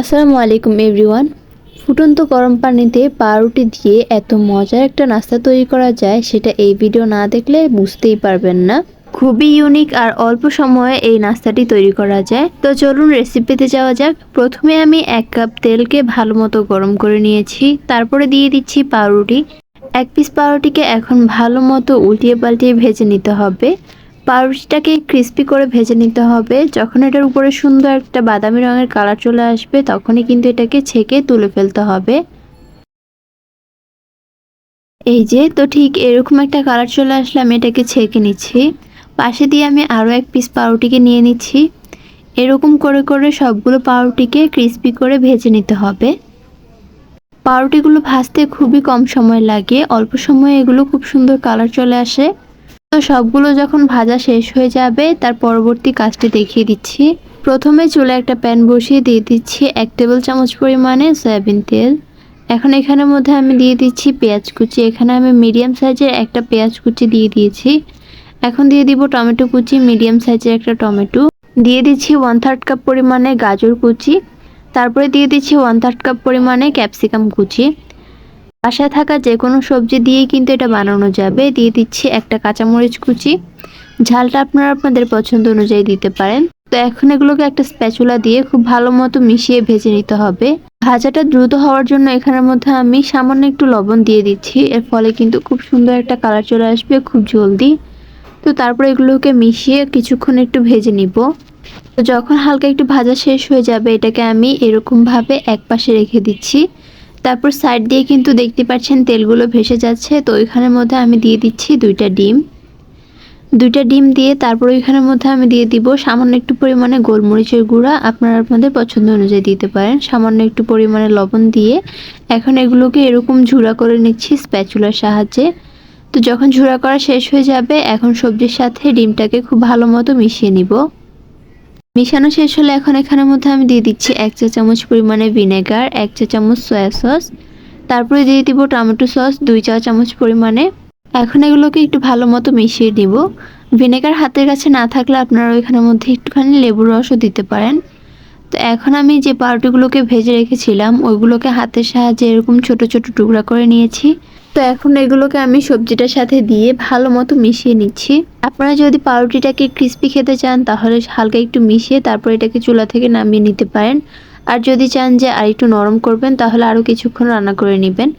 আসসালামু আলাইকুম, এভরিওয়ান। ফুটন্ত গরম পানিতে পাউরুটি দিয়ে এত মজার একটা নাস্তা তৈরি করা যায়, সেটা এই ভিডিও না দেখলে বুঝতেই পারবেন না। খুবই ইউনিক আর অল্প সময়ে এই নাস্তাটি তৈরি করা যায়। তো চলুন রেসিপিতে যাওয়া যাক। প্রথমে আমি এক কাপ তেলকে ভালো মতো গরম করে নিয়েছি। তারপরে দিয়ে দিচ্ছি পাউরুটি। এক পিস পাউরুটিকে এখন ভালো মতো উল্টিয়ে পাল্টিয়ে ভেজে নিতে হবে। পাউরুটিটাকে ক্রিস্পি করে ভেজে নিতে হবে। যখন এটার উপরে সুন্দর একটা বাদামি রঙের কালার চলে আসবে, তখনই কিন্তু এটাকে ছেঁকে তুলে ফেলতে হবে। এই যে, তো ঠিক এরকম একটা কালার চলে আসলে আমি এটাকে ছেঁকে নিচ্ছি। পাশে দিয়ে আমি আরও এক পিস পাউরুটিকে নিয়ে নিচ্ছি। এরকম করে করে সবগুলো পাউরুটিকে ক্রিস্পি করে ভেজে নিতে হবে। পাউরুটিগুলো ভাজতে খুবই কম সময় লাগে। অল্প সময়ে এগুলো খুব সুন্দর কালার চলে আসে। সবগুলো যখন ভাজা শেষ হয়ে যাবে, তার পরবর্তী কাজটি দেখিয়ে দিচ্ছি। প্রথমে চুলে একটা প্যান বসিয়ে দিয়ে দিচ্ছি এক টেবিল চামচ পরিমাণে সয়াবিন তেল। এখন এখানের মধ্যে আমি দিয়ে দিচ্ছি পেঁয়াজ কুচি। এখানে আমি মিডিয়াম সাইজের একটা পেঁয়াজ কুচি দিয়ে দিয়েছি। এখন দিয়ে দিব টমেটো কুচি, মিডিয়াম সাইজের একটা টমেটো। দিয়ে দিচ্ছি ওয়ান থার্ড কাপ পরিমাণে গাজর কুচি। তারপরে দিয়ে দিচ্ছি ওয়ান থার্ড কাপ পরিমাণে ক্যাপসিকাম কুচি। বাসায় থাকা যে কোনো সবজি দিয়েই কিন্তু এটা বানানো যাবে। দিয়ে দিচ্ছি একটা কাঁচামরিচ কুচি। ঝালটা আপনারা আপনাদের পছন্দ অনুযায়ী দিতে পারেন। তো এখন এগুলোকে একটা স্প্যাচুলা দিয়ে খুব ভালো মতো মিশিয়ে ভেজে নিতে হবে। ভাজাটা দ্রুত হওয়ার জন্য এখানের মধ্যে আমি সামান্য একটু লবণ দিয়ে দিচ্ছি। এর ফলে কিন্তু খুব সুন্দর একটা কালার চলে আসবে, খুব জলদি। তো তারপর এগুলোকে মিশিয়ে কিছুক্ষণ একটু ভেজে নিব। তো যখন হালকা একটু ভাজা শেষ হয়ে যাবে, এটাকে আমি এরকমভাবে এক পাশে রেখে দিচ্ছি। তারপর সাইড দিয়ে কিন্তু দেখতে পাচ্ছেন তেলগুলো ভেসে যাচ্ছে। তো ওইখানের মধ্যে আমি দিয়ে দিচ্ছি দুইটা ডিম। দুইটা ডিম দিয়ে তারপর ওইখানের মধ্যে আমি দিয়ে দিব সামান্য একটু পরিমাণে গোলমরিচের গুঁড়া। আপনারা আপনাদের পছন্দ অনুযায়ী দিতে পারেন। সামান্য একটু পরিমাণে লবণ দিয়ে এখন এগুলোকে এরকম ঝুড়া করে নিচ্ছি স্প্যাচুলার সাহায্যে। তো যখন ঝুড়া করা শেষ হয়ে যাবে, এখন সবজির সাথে ডিমটাকে খুব ভালো মতো মিশিয়ে নিব। মিশানো শেষ হলে এখন এখানের মধ্যে আমি দিয়ে দিচ্ছি এক চা চামচ পরিমাণে ভিনেগার, এক চা চামচ সয়া সস। তারপরে দিয়ে দিব টমেটো সস, দুই চা চামচ পরিমাণে। এখন এগুলোকে একটু ভালো মতো মিশিয়ে দিব ভিনেগার হাতের কাছে না থাকলে আপনারা ওইখানের মধ্যে একটুখানি লেবুর রসও দিতে পারেন। তো এখন আমি যে পাউরুটিগুলোকে ভেজে রেখেছিলাম, ওইগুলোকে হাতের সাহায্যে এরকম ছোট ছোট টুকরা করে নিয়েছি। তো এখন এগুলোকে আমি সবজিটার সাথে দিয়ে ভালো মতো মিশিয়ে নিচ্ছি। আপনারা যদি পাউরুটিটাকে ক্রিস্পি খেতে চান, তাহলে হালকা একটু মিশিয়ে তারপর এটাকে চুলা থেকে নামিয়ে নিতে পারেন। আর যদি চান যে আর একটু নরম করবেন, তাহলে আরও কিছুক্ষণ রান্না করে নেবেন।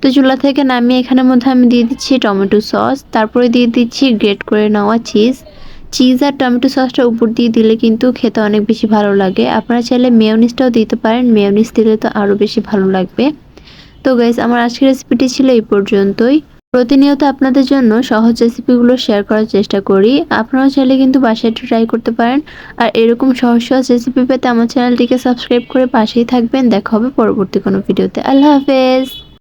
তো চুলা থেকে নামিয়ে এখানের মধ্যে আমি দিয়ে দিচ্ছি টমেটো সস, তারপরে দিয়ে দিচ্ছি গ্রেট করে নেওয়া চিজ। চিজ আর টমেটো সসটা উপর দিয়ে দিলে কিন্তু খেতে অনেক বেশি ভালো লাগে। আপনারা চাইলে মেয়নিসটাও দিতে পারেন। মেয়নিস দিলে তো আরও বেশি ভালো লাগবে। তো গাইজ আমার আজকের রেসিপিটি ছিল এই পর্যন্তই। প্রতিনিয়ত আপনাদের জন্য সহজ রেসিপিগুলো শেয়ার করার চেষ্টা করি। আপনারাও চাইলে কিন্তু বাসায় একটু ট্রাই করতে পারেন। আর এরকম সহজ সহজ রেসিপি পেতে আমার চ্যানেলটিকে সাবস্ক্রাইব করে পাশেই থাকবেন। দেখা হবে পরবর্তী কোনো ভিডিওতে আল্লাহ হাফেজ!